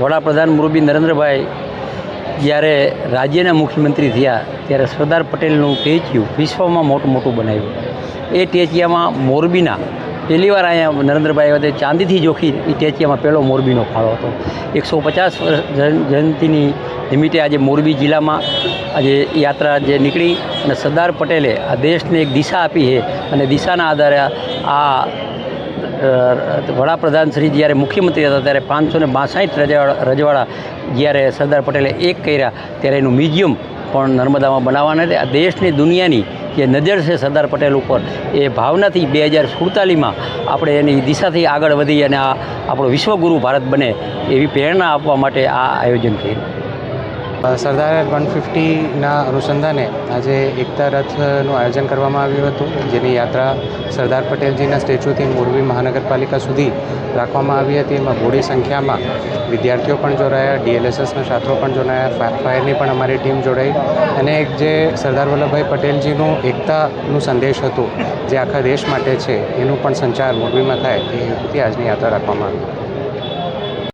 વડાપ્રધાન મુરબી નરેન્દ્રભાઈ જ્યારે રાજ્યના મુખ્યમંત્રી થયા, ત્યારે સરદાર પટેલનું ટેચિયું વિશ્વમાં મોટું મોટું બનાવ્યું. એ ટેચિયામાં મોરબીના, પહેલી વાર અહીંયા નરેન્દ્રભાઈ વખતે ચાંદીથી જોખી એ ટેચિયામાં પહેલો મોરબીનો ફાળો હતો. એકસો પચાસ વર્ષ જયં- જયંતિની નિમિત્તે આજે મોરબી જિલ્લામાં આજે યાત્રા જે નીકળી અને સરદાર પટેલે આ દેશને એક દિશા આપી છે અને દિશાના આધારે આ વડાપ્રધાન શ્રી જ્યારે મુખ્યમંત્રી હતા ત્યારે પાંચસો ને બાસઠ રજવાડા રજવાડા જ્યારે સરદાર પટેલે એક કર્યા ત્યારે એનું મ્યુઝિયમ પણ નર્મદામાં બનાવવાના છે આ દેશની દુનિયાની જે નજર છે સરદાર પટેલ ઉપર, એ ભાવનાથી બે હજાર સુડતાલીસમાં આપણે એની દિશાથી આગળ વધી અને આ આપણો વિશ્વગુરુ ભારત બને એવી પ્રેરણા આપવા માટે આ આયોજન કર્યું. સરદાર વન ફિફ્ટીના અનુસંધાને આજે એકતા રથનું આયોજન કરવામાં આવ્યું હતું, જેની યાત્રા સરદાર પટેલજીના સ્ટેચ્યુથી મોરબી મહાનગરપાલિકા સુધી રાખવામાં આવી હતી. એમાં બોડી સંખ્યામાં વિદ્યાર્થીઓ પણ જોડાયા, ડીએલએસએસના છાત્રો પણ જોડાયા ફાયરની પણ અમારી ટીમ જોડાઈ અને એક જે સરદાર વલ્લભભાઈ પટેલજીનું એકતાનું સંદેશ હતો, જે આખા દેશ માટે છે, એનું પણ સંચાર મોરબીમાં થાય, એ હેતુથી આજની યાત્રા રાખવામાં આવી.